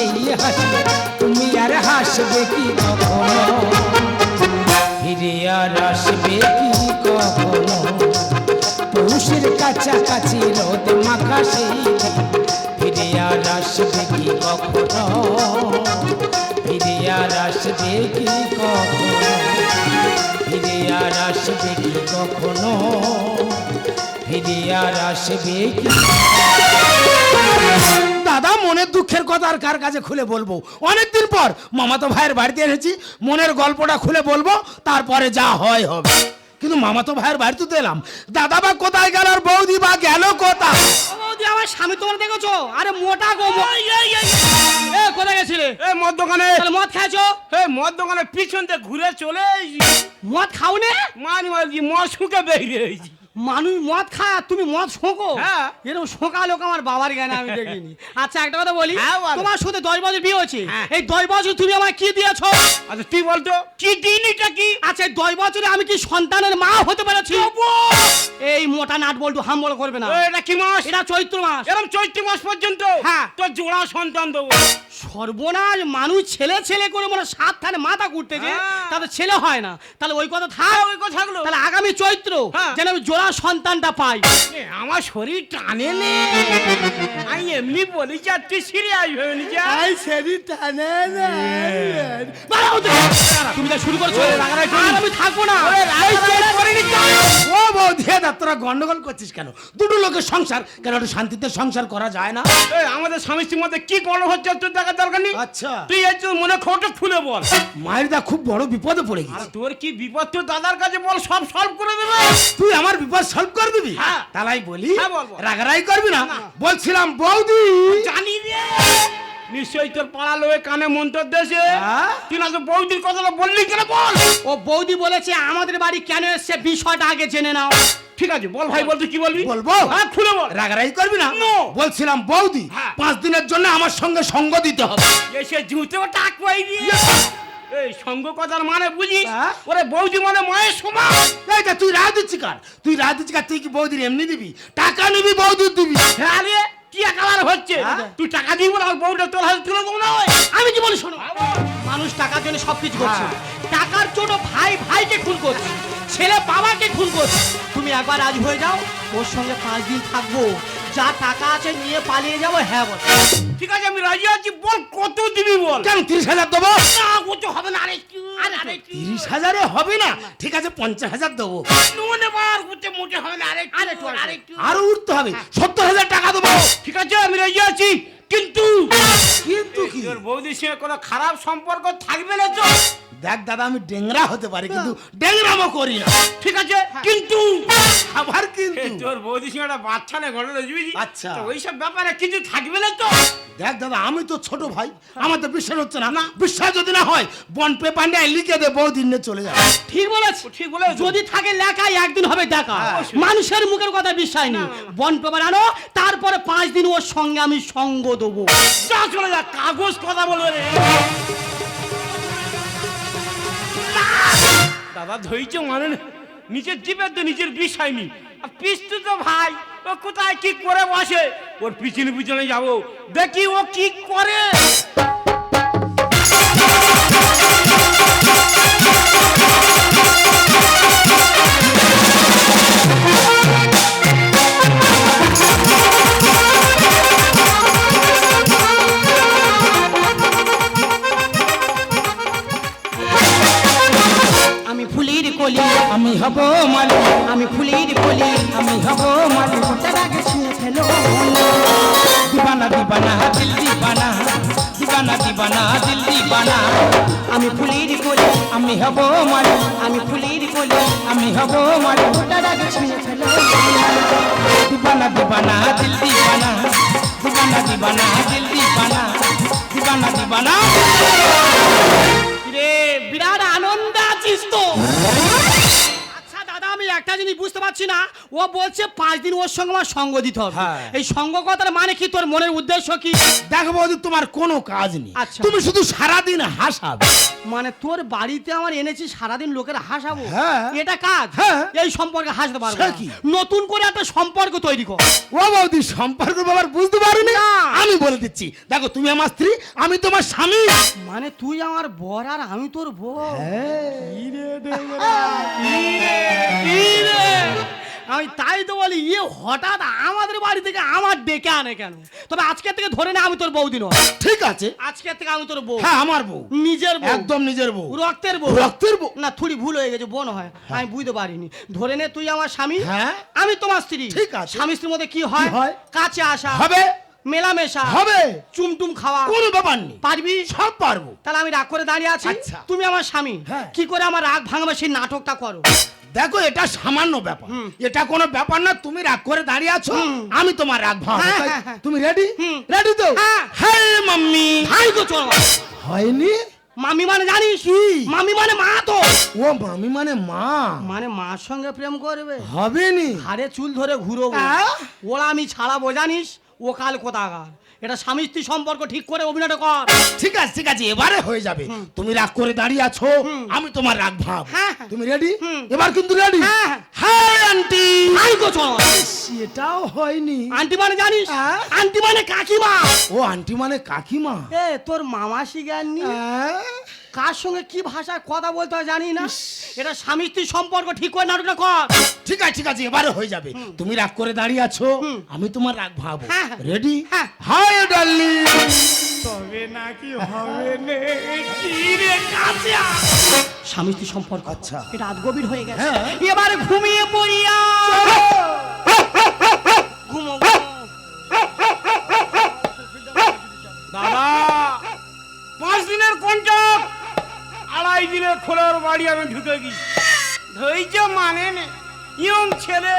লজ্জা মাঝামাঝি তুমি আর হাসবে কি কখনো? ফিরে আর আসবে কি কখনো? পুরুষের কাছাকাছি রোদ সেই ফিরে আর আসবে কি কখনো? ফিরে আর আসবে কি কখনো? ফিরে আর আসবে কি কখনো? ফিরে আর আসবে কি? দাদা মনের দুঃখের কথা আর কার কাছে খুলে বলব? অনেকদিন পর মামাতো ভাইয়ের বাড়িতে এসেছি মনের গল্পটা খুলে বলব তারপরে যা হয় হবে। কিন্তু মামাতো ভাইয়ের বাড়িতে তো এলাম। দাদা বা কোথায় গেল আর বৌদি বা গেল কোথায়? বৌদি আমার স্বামী তোমার দেখেছ? আরে মোটা গো এ কোথায় গেছিলে? এই মদ দোকানে। তাহলে মদ খাইছো এই মদ দোকানে পিছন থেকে ঘুরে চলে এসেছি। মদ খাও নে মানি মদ শুকে বেরিয়ে এসেছি। মানুষ মদ খায় আর তুমি মদ শোঁকো? হ্যাঁ। এরকম শোঁকা লোক আমার বাবার জ্ঞানে আমি দেখিনি। আচ্ছা একটা কথা বলি। হ্যাঁ, বলো। তোমার সাথে দশ বছর বিয়ে হচ্ছে হ্যাঁ। এই দশ বছর তুমি আমায় কি দিয়েছ? আচ্ছা তুই বলতো কি দিন এটা কি? আচ্ছা এই দশ বছরে আমি কি সন্তানের মা হতে পেরেছি? এই মোটা নাট বল্টু হাম্বল করবে না। ও, এটা কি মাস? এটা চৈত্র মাস। এরকম চৈত্র মাস পর্যন্ত? হ্যাঁ। তোর জোড়া সন্তান দেবো সর্বনাশ মানুষ ছেলে ছেলে করে মানে সাত থানে মাথা ঘুরতেছে। হ্যাঁ। তাতে ছেলে হয় না। তাহলে ওই কথা থাক। ওই কথাগুলো। তাহলে আগামী চৈত্র হ্যাঁ। যেন আমি জোড়া সন্তানটা পাই। এ, আমার শরীর টানে নে। আমি এমনি বলি যা তুই সিরিয়াস হয়ে নি। যা বাড়া হতে। তুমি যা শুরু করছ আর আমি থাকব না। এই চেক করে নিচ্ছ। ও বৌদি দা তোরা গন্ডগোল করছিস কেন? দুটো লোকের সংসার কেন একটু শান্তিতে সংসার করা যায় না? এই, আমাদের স্বামী স্ত্রীর মধ্যে কি গল্প হচ্ছে তোর দেখার দরকার নেই? আচ্ছা। তুই এই তোর মনে খোটা খুলে বল। মায়ের দা খুব বড় বিপদে পড়ে আর গেছে তোর কি বিপদ? তোর দাদার কাছে বল সব সলভ করে দেবে। তুই আমার বিপদ সলভ করে দিবি? হ্যাঁ। তালাই বলি হ্যাঁ। রাগারাই করবি না? বলছিলাম বৌদি। জানি রে। নিশ্চয়ই তোর পাড়া লোকে কানে মন্তর দেশে হ্যাঁ? তুই না তো বৌদির কথাটা বললি কেন বল? ও বৌদি বলেছে আমাদের বাড়ি কেন এসছে বিষয়টা আগে জেনে নাও। ঠিক আছে বল ভাই বল তুই কি বলবি? বলব? হ্যাঁ খুলে বল। রাগারাই করবি না? বলছিলাম বৌদি। পাঁচ দিনের জন্য আমার সঙ্গে সঙ্গ দিতে হবে। এসে জুতেও টাক পাই দিয়ে এই সঙ্গ কথার মানে বুঝিস? হ্যাঁ? ওরে বৌদি মানে মায়ের সমান এই যে তুই রায় দিচ্ছি কার তুই রায় দিচ্ছি কার তুই কি বৌদির এমনি দিবি? টাকা নিবি বৌদির দিবি। হ্যাঁ রে কি একাবার হচ্ছে? হ্যাঁ? তুই টাকা দিব না বউটা তোর হাতে তুলে দেবো না ওই। আমি কি বলি শোনো? মানুষ টাকার জন্য সবকিছু করছে। টাকার জন্য ভাই ভাইকে খুন করছে। ছেলে বাবাকে খুন করছে। তুমি একবার রাজি হয়ে যাও ওর সঙ্গে পাঁচ দিন থাকব। যা টাকা আছে নিয়ে পালিয়ে যাব হ্যাঁ বল। ঠিক আছে আমি রাজি আছি বল কত দিবি বল? কেন তিরিশ হাজার দেবো? না কত হবে না আরে তিরিশ হাজারে হবে না? ঠিক আছে পঞ্চাশ হাজার দেবো। নুনে মোটে হবে না আরে আরে একটু একটু, আরে আরও উঠতে হবে সত্তর হাজার টাকা দেবো। ঠিক আছে আমি রাজি আছি কিন্তু কিন্তু কি? তোর বৌদির সঙ্গে কোনো খারাপ সম্পর্ক থাকবে না তো? দেখ দাদা আমি ডেংরা হতে পারি কিন্তু ডেংরামো করি না। ঠিক আছে? কিন্তু আবার কিন্তু। তোর বৌদির সঙ্গে একটা বাচ্চা নেই ঘটনা বুঝলি আচ্ছা। তো ওইসব ব্যাপারে কিছু থাকবে না তো? দেখ দাদা আমি তো ছোট ভাই আমার তো বিশ্বাস হচ্ছে না। না। বিশ্বাস যদি না হয় বন পেপার নিয়ে লিখে দে বহুদিন নিয়ে চলে যাবে ঠিক বলেছ। ঠিক বলেছ। যদি থাকে লেখাই একদিন হবে দেখা। হ্যাঁ। মানুষের মুখের কথা বিশ্বাস নেই। বন পেপার আনো তারপরে পাঁচ দিন ওর সঙ্গে আমি সঙ্গ দেবো। যা চলে যা কাগজ কথা বলবে রে। দাদা ধৈর্য মানে। নিজের জীবের তো নিজের বিষ হয়নি। আর পিস্তু তো ভাই, ও কোথায় কি করে বসে? ওর পিছনে পিছনে যাব। দেখি ও কি করে। আমি হব মালিক, আমি ফুলির কলি আমি হব মালিক। তার আগে শুনে ফেলো। দিবানা দিবানা, দিল দিবানা দিবানা দিবানা, দিল দিবানা। আমি ফুলির কলি আমি হব মালিক, আমি ফুলির কলি আমি হব মালিক। তার আগে শুনে ফেলো। দিবানা দিবানা, দিল দিবানা দিবানা দিবানা, দিল দিবানা দিবানা দিবানা। একটা জিনিস বুঝতে পারছি না ও বলছে পাঁচ দিন ওর সঙ্গে আমার সঙ্গ দিতে হবে হ্যাঁ। এই সঙ্গ কথার মানে কি তোর মনের উদ্দেশ্য কি দেখো বৌদি তোমার কোনো কাজ নেই আচ্ছা। তুমি শুধু সারাদিন হাসাবে মানে তোর বাড়িতে আমার এনেছি সারাদিন লোকের হাসাবো হ্যাঁ। এটা কাজ হ্যাঁ। এই সম্পর্কে হাসতে পারব সে না। কি? নতুন করে একটা সম্পর্ক তৈরি কর ও বৌদি সম্পর্ক ব্যাপার বুঝতে পারিনি না। আমি বলে দিচ্ছি দেখো তুমি আমার স্ত্রী আমি তোমার স্বামী মানে তুই আমার বর আর আমি তোর বউ আমি তাই তো বলি ইয়ে হঠাৎ আমাদের বাড়ি থেকে আমার ডেকে আনে কেন? তবে আজকে থেকে ধরে না আমি তোর বৌদি নয়। ঠিক আছে। আজকে থেকে আমি তোর বউ। হ্যাঁ আমার বউ। নিজের বউ। একদম নিজের বউ। রক্তের বউ। রক্তের বউ? না থুড়ি ভুল হয়ে গেছে বোন হয়। আমি বুঝতে পারিনি। ধরে নে তুই আমার স্বামী। হ্যাঁ। আমি তোমার স্ত্রী। ঠিক আছে। স্বামী স্ত্রীর মধ্যে কি হয়? হয়? কাছে আসা। হবে। মেলামেশা। হবে। চুমটুম খাওয়া। কোনো ব্যাপার নেই। পারবি? সব পারব। তাহলে আমি রাগ করে দাঁড়িয়ে আছি। আচ্ছা। তুমি আমার স্বামী। হ্যাঁ। কি করে আমার রাগ ভাঙবে সেই নাটকটা করো? দেখো এটা সামান্য ব্যাপার। এটা কোনো ব্যাপার না তুমি রাগ করে দাঁড়িয়ে আছো আমি তোমার রাগ ভাঙবো। হ্যাঁ? হ্যাঁ, হ্যাঁ। তুমি রেডি রেডি তো? হ্যাঁ। মাম্মি। ভাই গো চল। হয়নি? মামি মানে জানিস? মামি মানে মা তো। ও মামি মানে মা। মানে মার সঙ্গে প্রেম করবে? হবে নি ঘাড়ে চুল ধরে ঘুরো ওরা আমি ছাড়াবো জানিস? ও কাল কোথাকার। এটা স্বামী স্ত্রী সম্পর্ক ঠিক করে অভিনয়টা কর। ঠিক আছে ঠিক আছে এবারে হয়ে যাবে। তুমি রাগ করে দাঁড়িয়ে আছো আমি তোমার রাগ ভাব। হ্যাঁ, হ্যাঁ। তুমি রেডি এবার কিন্তু রেডি হ্যাঁ, হ্যাঁ। আন্টি! আই গো চল সেটাও হয়নি। আন্টি মানে জানিস? আন্টি মানে কাকিমা। ও আন্টি মানে কাকিমা? এ তোর মামা শিখাননি হ্যাঁ? কার সঙ্গে কি ভাষায় কথা বলতে হয় জানি না। এটা স্বামী স্ত্রী সম্পর্ক ঠিক করে নাটকটা কর। ঠিক আছে ঠিক আছে এবারে হয়ে যাবে। তুমি রাগ করে দাঁড়িয়ে আছো আমি তোমার রাগ ভাবো। রেডি হ্যাঁ। হাই ডার্লিং তবে নাকি হবে নে কি রে কাছে স্বামী স্ত্রী সম্পর্ক। আচ্ছা। এটা আজ গভীর হয়ে গেছে। হ্যাঁ। এবারে ঘুমিয়ে পড়িয়া বাড়ি আমি ঢুকে গেছি। ধৈর্য মানে নে। ইয়ং ছেলে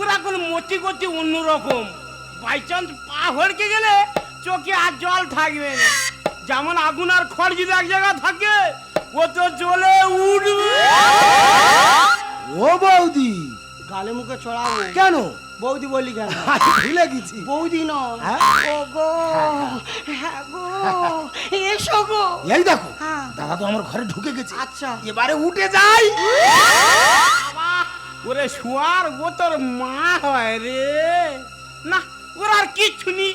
ওরা কোন মতি গতি অন্যরকম। বাই চান্স পা হড়কে গেলে চোখে আর জল থাকবে না। যেমন আগুন আর খড় যদি এক জায়গায় থাকে ও তো জ্বলে উঠবে ও বৌদি। গালে মুখে চড়াবো। কেন? বৌদি বললি কেন? ভুলে গেছি। বৌদি নয়। হ্যাঁ? ও গো হ্যাঁ গো এসো গো। এই দেখো হ্যাঁ। দাদা তো আমার ঘরে ঢুকে গেছে। আচ্ছা। এবারে উঠে যাই। ওরে শুয়ার ও তোর মা হয় রে। না ওর আর কিচ্ছু নি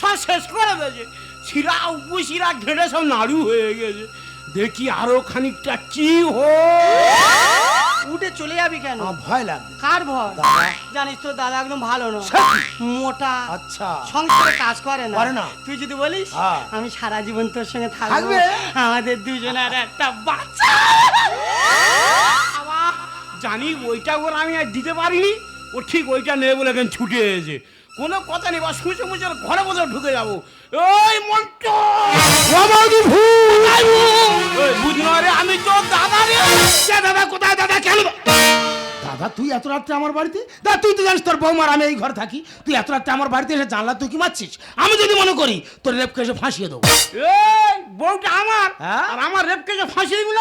সব শেষ করে দিয়েছে শিরা উপশিরা ঘেড়ে সব নাড়ু হয়ে গেছে। দেখি আরও খানিকটা কি হো উঠে চলে যাবি কেন? আমার ভয় লাগবে। কার ভয়? দাদা। জানিস তো দাদা একদম ভালো না সত্যি? মোটা। আচ্ছা। সংসারে কাজ করে না। করে না। তুই যদি বলিস হ্যাঁ। আমি সারা জীবন তোর সঙ্গে থাকব। থাকবে? আমাদের দুজনের একটা বাচ্চা। বাবা, জানি ওইটা ওর আমি আর দিতে পারিনি। ও ঠিক ওইটা নেবে বলে এখন ছুটে এসেছে। কোনো কথা নেই বা শুঁচে মুচে ঘরে বসে ঢুকে যাব। ওই বুঝলো রে আমি তো দাদা রে! দাদা কোথায় দাদা কেন দাদা তুই এত রাত্রে আমার বাড়িতে? দাদা তুই তো জানিস তোর বৌমার আমি এই ঘর থাকি। তুই এত রাত্রে আমার বাড়িতে এসে জানলা তুই কি মারছিস? আমি যদি মনে করি তোর রেপকে এসে ফাঁসিয়ে দেবো। এই বউটা আমার হ্যাঁ? আর আমার রেপকে যে ফাঁসি দিল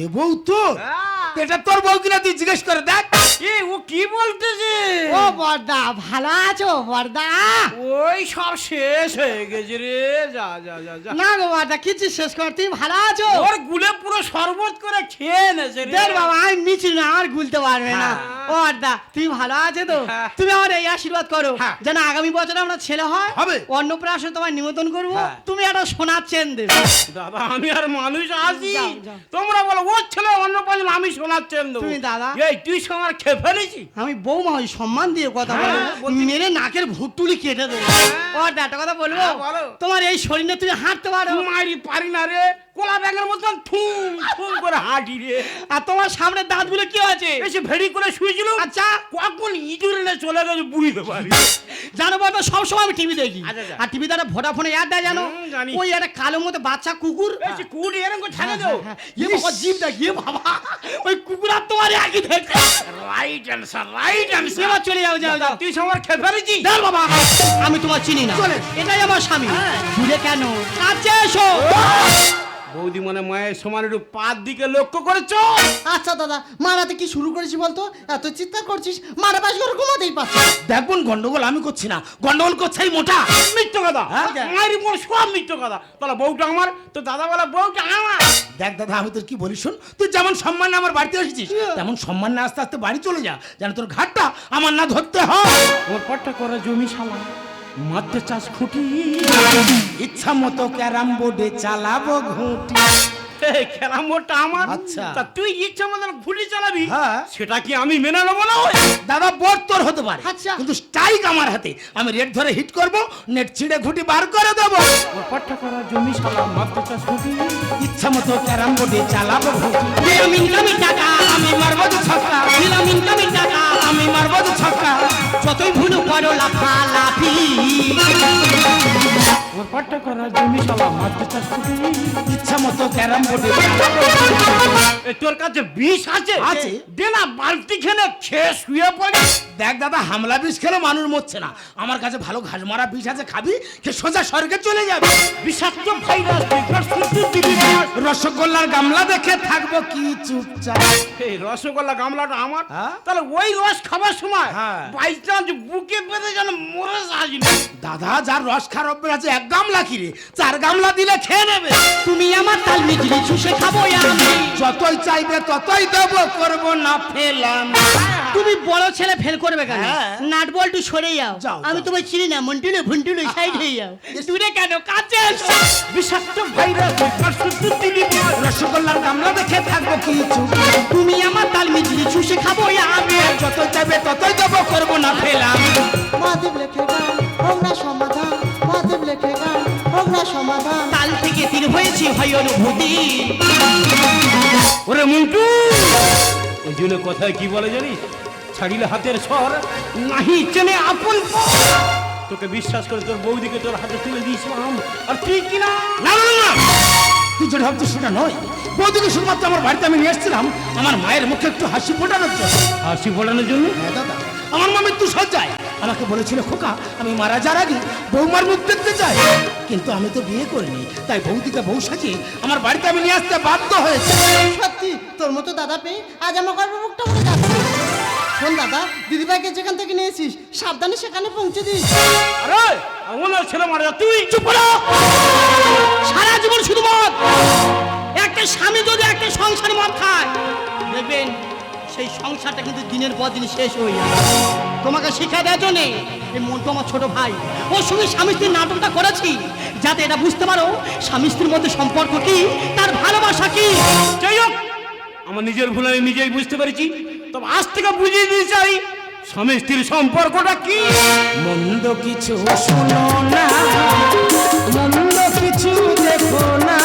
এ বউ তো এটা তোর বউ কিনা তুই জিজ্ঞেস করে দেখ। এ ও কি বলতেছে ও বর্দা ভালো আছো বর্দা ওই সব শেষ হয়ে গেছে রে যা যা যা যা না গো বর্দা কিছু শেষ ভালো আছো ওর গুলে পুরো শরবত করে খেয়ে নেছে রে দেখ বাবা আমি মিছিল না আর গুলতে পারবে না হ্যাঁ। ও আড্ডা তুমি ভালো আছো তো হ্যাঁ। তুমি আমার এই আশীর্বাদ করো হ্যাঁ। যেন আগামী বছর আমরা ছেলে হয় হবে। অন্নপ্রাশন তোমায় নিমন্ত্রণ করব। তুমি একটা সোনার চেন দেবে দাদা আমি আর মানুষ আছি। তোমরা বলো ওর ছেলে অন্য পাঁচজন আমি শোনাচ্ছেন দেবো তুমি দাদা? এই তুই সময় খেয়ে ফেলেছি। আমি বৌমা ওই সম্মান দিয়ে কথা বলো হ্যাঁ, মেরে নাকের ভুট তুলি কেটে দেবো। আর একটা কথা বলব? হ্যাঁ, বলো। তোমার এই শরীরে তুমি হাঁটতে পারো। মারি পারি না রে। কোলা ব্যাগের মতন থুম থুম করে হাঁটি রে। আর তোমার সামনে দাঁতগুলো কি আছে বেশি ভেড়ি করে শুয়েছিল। আচ্ছা। কখন ইঁদুর চলে গেছে বুঝতে পারি জানো বলতো সবসময় আমি টিভি দেখি। আচ্ছা, আচ্ছা। আর টিভিতে একটা ভোডাফোনে অ্যাড দেয় জানো। ওই একটা কালো মতো বাচ্চা কুকুর। যে এরকম করে ঠেলে দেও হ্যাঁ, ইয়ে বাবা জিভ দেখ ইয়ে বাবা। ওই কুকুর আর তোমার একই দেখতে। রাইট অ্যান্সার রাইট অ্যান্সার এবার চলে যাও যাও যাও। তুই খেয়ে ফেলেছি। দেখ বাবা আমি তোমার চিনি না। এটাই আমার স্বামী। দূরে কেন? কাছে এসো। বৌদি মনে মায়ের সমান একটু পার দিকে লক্ষ্য করেছ? আচ্ছা দাদা মারাতে কি শুরু করেছি বলতো? এত চিৎকার করছিস মারা পাশ করে ঘুমাতেই পারছিস দেখ বোন গন্ডগোল আমি করছি না। গন্ডগোল করছে এই মোটা। মিথ্য কথা। হ্যাঁ? মায়ের উপর সব মিথ্য কথা। তাহলে বউটা আমার তো দাদা বলে বউটা আমার। দেখ দাদা আমি তোর কি বলি শোন? তুই যেমন সম্মান আমার বাড়িতে এসেছিস তেমন সম্মান না আস্তে আস্তে বাড়ি চলে যা যেন তোর ঘাটটা আমার না ধরতে হয়। ওর পট্টা করে জমি শালা। মারতে চাষ খুঁটি। ইচ্ছা মতো ক্যারাম বোর্ডে চালাবো ঘুঁটি। খেলা মোটটা আমার। আচ্ছা। তা তুই ইচ্ছা মতন ঘুটি চালাবি? হ্যাঁ। সেটা কি আমি মেনে নেব না? দাদা বোর্ড তোর হতে পারে। আচ্ছা। কিন্তু স্ট্রাইক আমার হাতে। আমি রেড ধরে হিট করব নেট ছিঁড়ে ঘুঁটি বার করে দেবো। ব্যাপারটা করা জমি শালা মারতে চাষ খুঁটি। ইচ্ছা মতো ক্যারাম বোর্ডে চালাবো ঘুঁটি। দিলাম ইনকামের টাকা আমি মারবো ছক্কা। দিলাম ইনকামের টাকা আমি মারবো ছক্কা। যতই ভুল করো লাফালাফি ব্যাপারটা করা জমি সবা মারতে চাষ করি ইচ্ছা মতো ক্যারাম বোর্ডে এ, তোর কাছে বিষ আছে? আছে। দে না বালতি খেলে খেয়ে শুয়ে পড়ে। দেখ দাদা হামলা বিষ খেলে মানুষ মরছে না। আমার কাছে ভালো ঘাস মারা বিষ আছে খাবি কে সোজা স্বর্গে চলে যাবে। বিষাক্ত ভাইরাস তুই শুধু দিবি না। রসগোল্লার গামলা দেখে থাকব কি চুপচাপ। এই রসগোল্লা গামলাটা আমার? হ্যাঁ? তাহলে ওই রস খাবার সময় হ্যাঁ। বাই চান্স বুকে পেতে যেন মরে আসি দাদা যার রস খারাপ আছে এক গামলা কিরে চার গামলা দিলে খেয়ে নেবে। তুমি আমার তাল মিজলি চুষে খাব আমি যতই চাইবে ততই দেব করব না ফেলাম তুমি বড় ছেলে ফেল করবে কেন হ্যাঁ। নাট বল্টু সরে যাও আমি। তোমায় চিনি না মন্টুলে ভুন্টুলে সাইড হয়ে যাও দূরে কেন কাছে। বিষাক্ত ভাইরাস জন্য কথায় কি বলে জানিস? ছাড়িলে হাতের সর নাহি চেনে আপন তোকে বিশ্বাস করে তোর বৌদিকে তোর হাতে তুলে দিয়েছিলাম। আর তুই কি না? না না, না তুই যেটা ভাবছিস সেটা নয়। বৌদিকে শুধুমাত্র আমার বাড়িতে আমি নিয়ে এসেছিলাম। আমার মায়ের মুখে একটু হাসি ফোটানোর জন্য। হাসি ফোটানোর জন্য? হ্যাঁ দাদা। আমার মা মৃত্যু সজ্জায় আমাকে বলেছিল খোকা আমি মারা যার আগে বৌমার মুখ দেখতে চাই কিন্তু আমি তো বিয়ে করিনি তাই বৌদিকে বউ সাজিয়ে আমার বাড়িতে আমি নিয়ে আসতে বাধ্য হয়েছে। সত্যি তোর মতো দাদা পেয়ে আজ আমার গর্বমুখটা মনে যাচ্ছে। শোন দাদা দিদিভাইকে যেখান থেকে নিয়েছিস সাবধানে সেখানে পৌঁছে দিস। আরে আমার ছেলে মারা যা, তুই চুপ করো। সারা জীবন শুধু মদ একটা স্বামী যদি একটা সংসারে মদ খায় দেখবেন সেই সংসারটা কিন্তু দিনের পর দিন শেষ হয়ে যায়। তোমাকে শিখা দেওয়ার জন্যে এই মন আমার ছোট ভাই, ওর সঙ্গে স্বামী স্ত্রীর নাটকটা করেছি। যাতে এটা বুঝতে পারো, স্বামী স্ত্রীর মধ্যে সম্পর্ক কি, তার ভালোবাসা কি? যাই হোক, আমার নিজের ভুল আমি নিজেই বুঝতে পেরেছি। তবে আজ থেকে বুঝিয়ে দিতে চাই, স্বামী স্ত্রীর সম্পর্কটা কি? মন্দ কিছু শোনো না, মন্দ কিছু দেখো না।